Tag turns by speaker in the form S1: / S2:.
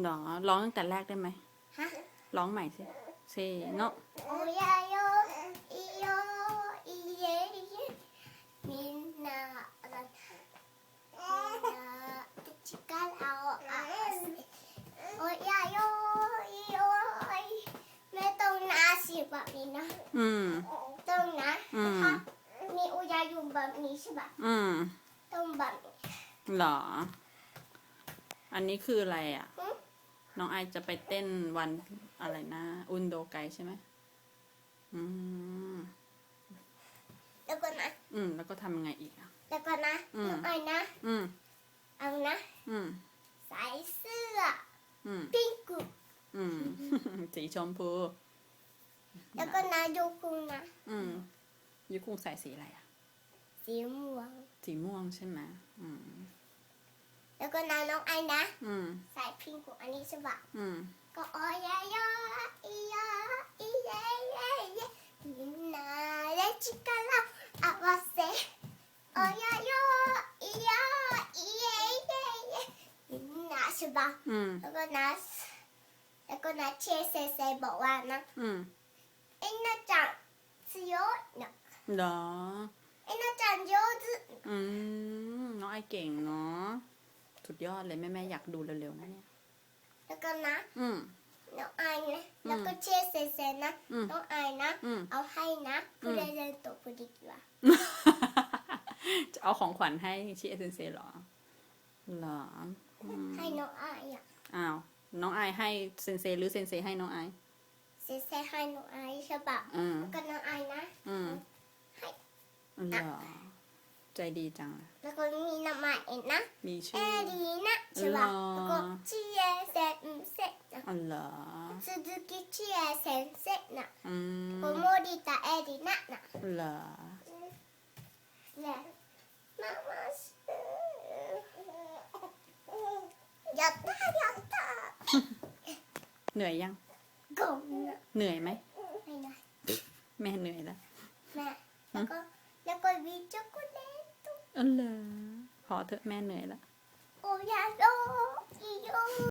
S1: หรอร้องตั้งแต่แรกได้ไหม
S2: ฮะ
S1: ร้องใหม่สิเซเงาะ
S2: โอยาโยอีโยอีเย่วินาวินาจิกันเอาอะโอยาโยอีโยไม่ต้องนาสิแบบนี้นะ
S1: อืม
S2: ต้องนะ
S1: อืม
S2: มีอุยาอยู่แบบนี้ใช่ปะ
S1: อืม
S2: ต้องแบบนี้
S1: หรอ อันนี้คืออะไรอะ น้องไอจะไปเต้นวันอะไรนะ อุนโดไกใช่ไหมอืม
S2: แล้วก็นะ
S1: อืม แล้วก็ทำยังไงอีกอะ
S2: แล้วก็นะ
S1: อืม
S2: น้องไอ้นะ
S1: อืม
S2: เอานะ
S1: อืม
S2: ใส่เสื้อ
S1: อืม
S2: พิงกุ
S1: อืม สีชมพู
S2: แล้วก็นะโยคุงนะ
S1: อืมยุคุงใส่สีอะไรอะ
S2: สีม่วง
S1: สีม่วงใช่ไหมอืม
S2: แล้วก็น้ำน้องไอ้นะใส่พิงกูอันนี้ใช่ปะก็อ้อยยออียออีเย่เย่เย่ยินนาเลชิกาลาอาวาเซอ้อยยออียออีเย่เย่เยยินนาใช่ปะแล้วก็น้ำแล้วก็น้ำเชเซเซบอกว่านะ
S1: อื
S2: ไอ้น่าจังสยอเนาะ
S1: เอ
S2: ไอ้น่าจังโย
S1: อ อืม น้องไอเก่งเนาะ สุดยอดเลยแม่แม่อยากดูเร็วๆนะเนี่ย
S2: แล้วก็นะ
S1: อืม
S2: น้องไอานะ แล้วก็เชเซเซน
S1: นะ
S2: น้องไอานะเอาให้นะ
S1: อื
S2: ผู้
S1: ม
S2: ใดเดินตกพอดีกว่า
S1: จะเอาของขวัญให้ชิเอเซนเซเหรอเหรอ
S2: ให้น้องไอายอะ
S1: อ้าวน้องไอาให้เซนเซหรือเซนเซให้น้องไอา
S2: เซนเซให้น้องไอายใช่ปะแล้วก็น้องไอานะ
S1: อืม
S2: ให้
S1: เหรอ ใจดีจังเลย
S2: แล้วก็มีน้ำมันนะ
S1: มี
S2: เอ
S1: ชื่อ
S2: รีนะใช่ปะ
S1: หรอ
S2: แล้วก็ชิเอเซนเซนะ
S1: อ๋อเหรอ
S2: 鈴木千恵先生な
S1: อืม
S2: 小森田エリナな
S1: เหรอ
S2: ねママスやったやった
S1: เหนื่อยยัง
S2: ごめんな
S1: เหนื่อยไหม
S2: ไม่นะ
S1: แม่เหนื่อยแล้ว
S2: อ๋
S1: อเหรอพอเถอะแม่เหนื่อยแล้ว